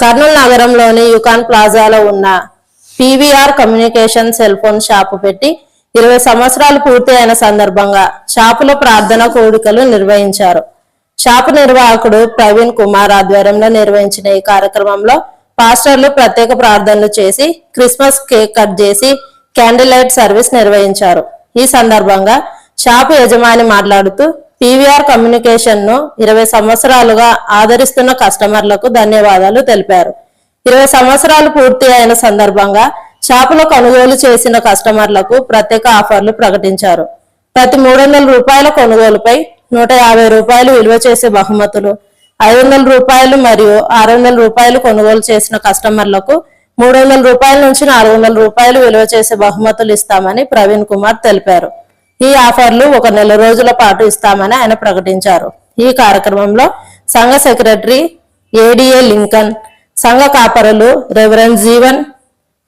కర్నూలు నగరంలోని యుకాన్ ప్లాజాలో ఉన్న PVR communication cell phone shop పెట్టి ఇరవై సంవత్సరాలు పూర్తి అయిన సందర్భంగా షాపులో ప్రార్థన కోడికలు నిర్వహించారు. షాపు నిర్వాహకుడు ప్రవీణ్ కుమార్ ఆధ్వర్యంలో నిర్వహించిన ఈ కార్యక్రమంలో పాస్టర్లు ప్రత్యేక ప్రార్థనలు చేసి క్రిస్మస్ కేక్ కట్ చేసి క్యాండిల్ లైట్ సర్వీస్ నిర్వహించారు. ఈ సందర్భంగా షాపు యజమాని మాట్లాడుతూ పీవీఆర్ కమ్యూనికేషన్ను ఇరవై సంవత్సరాలుగా ఆదరిస్తున్న కస్టమర్లకు ధన్యవాదాలు తెలిపారు. ఇరవై సంవత్సరాలు పూర్తి అయిన సందర్భంగా షాపులో కొనుగోలు చేసిన కస్టమర్లకు ప్రత్యేక ఆఫర్లు ప్రకటించారు. ప్రతి మూడు వందల రూపాయల కొనుగోలుపై నూట యాభై రూపాయలు విలువ చేసే బహుమతులు ఐదు వందల రూపాయలు మరియు ఆరు వందల రూపాయలు కొనుగోలు చేసిన కస్టమర్లకు మూడు వందల రూపాయల నుంచి నాలుగు వందల రూపాయలు విలువ చేసే బహుమతులు ఇస్తామని ప్రవీణ్ కుమార్ తెలిపారు. ఈ ఆఫర్లు ఒక నెల రోజుల పాటు ఇస్తామని ఆయన ప్రకటించారు. ఈ కార్యక్రమంలో సంఘ సెక్రటరీ ఏడిఏ లింకన్ సంఘ కాపరులు reverend Jeevan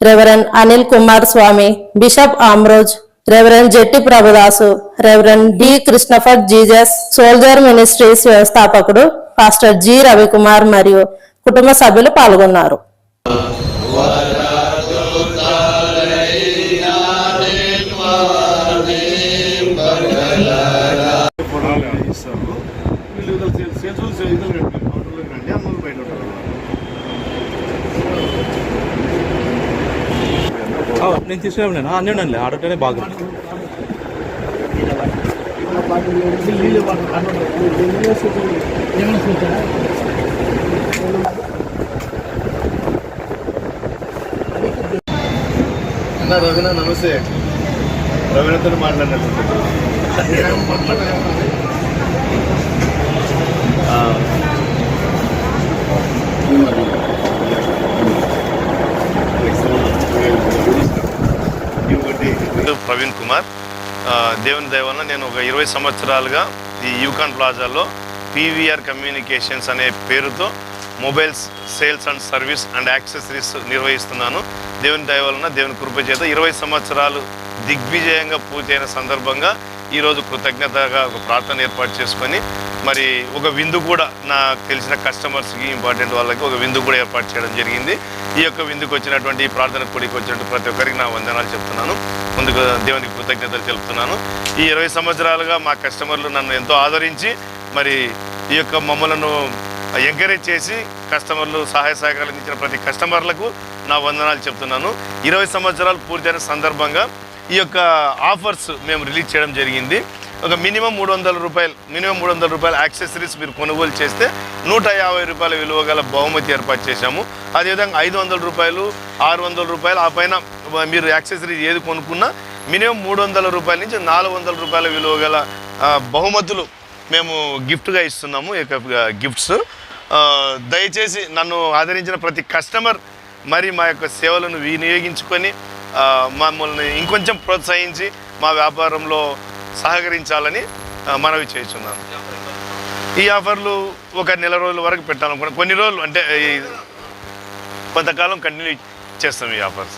reverend Anil Kumar Swamy bishop Ambrose reverend Jetti Prabhudas reverend D Christopher Jesus soldier ministries వ్యవస్థాపకుడు పాస్టర్ జి రవికుమార్ మరియు కుటుంబ సభ్యులు పాల్గొన్నారు. ఇస్తారు వీళ్ళు ఇద్దరు సేల్స్ ఇద్దరు రండి కౌంటర్లోకి రండి అమ్మ బయట ఉంటారు. ఆ, నేను తీసుకున్నాను నేను అన్నీ ఉండండి. ఆడటనే బాగుంది అన్న రవీణ నమస్తే. రవీణతో మాట్లాడినట్టు ప్రవీణ్ కుమార్. దేవుని దయ నేను ఒక ఇరవై సంవత్సరాలుగా ఈ యూకాన్ ప్లాజాలో పీవీఆర్ కమ్యూనికేషన్స్ అనే పేరుతో mobiles sales and service and accessories నిర్వహిస్తున్నాను. దేవుని దయ వలన దేవుని కృప చేత ఇరవై సంవత్సరాలు దిగ్విజయంగా పూర్తయిన సందర్భంగా ఈరోజు కృతజ్ఞతగా ఒక ప్రార్థన ఏర్పాటు చేసుకొని మరి ఒక విందు కూడా నాకు తెలిసిన కస్టమర్స్కి ఇంపార్టెంట్ వాళ్ళకి ఒక విందు కూడా ఏర్పాటు చేయడం జరిగింది. ఈ యొక్క విందుకు వచ్చినటువంటి ఈ ప్రార్థన కూడికి వచ్చినటువంటి ప్రతి ఒక్కరికి నా వందనాలు చెప్తున్నాను. ముందుకు దేవునికి కృతజ్ఞతలు తెలుపుతున్నాను. ఈ ఇరవై సంవత్సరాలుగా మా కస్టమర్లు నన్ను ఎంతో ఆదరించి మరి ఈ యొక్క మమ్మలను ఎంకరేజ్ చేసి కస్టమర్లు సహాయ సహకారాలు ఇచ్చిన ప్రతి కస్టమర్లకు నా వందనాలు చెప్తున్నాను. ఇరవై సంవత్సరాలు పూర్తయిన సందర్భంగా ఈ యొక్క ఆఫర్స్ మేము రిలీజ్ చేయడం జరిగింది. ఒక మినిమం మూడు వందల రూపాయలు మినిమం మూడు వందల రూపాయల యాక్సెసరీస్ మీరు కొనుగోలు చేస్తే నూట యాభై రూపాయల విలువ గల బహుమతి ఏర్పాటు చేశాము. అదేవిధంగా ఐదు వందల రూపాయలు ఆరు వందల రూపాయలు ఆ పైన మీరు యాక్సెసరీస్ ఏది కొనుక్కున్నా మినిమం మూడు వందల రూపాయల నుంచి నాలుగు వందల రూపాయల విలువ గల బహుమతులు మేము గిఫ్ట్గా ఇస్తున్నాము ఈ యొక్క గిఫ్ట్స్. దయచేసి నన్ను ఆదరించిన ప్రతి కస్టమర్ మరి మా యొక్క సేవలను వినియోగించుకొని మమ్మల్ని ఇంకొంచెం ప్రోత్సహించి మా వ్యాపారంలో సహకరించాలని మనవి చేస్తున్నాను ఈ ఆఫర్లు ఒక నెల రోజుల వరకు పెట్టాలనుకున్నాను కొన్ని రోజులు అంటే కొంతకాలం కంటిన్యూ చేస్తాం ఈ ఆఫర్స్.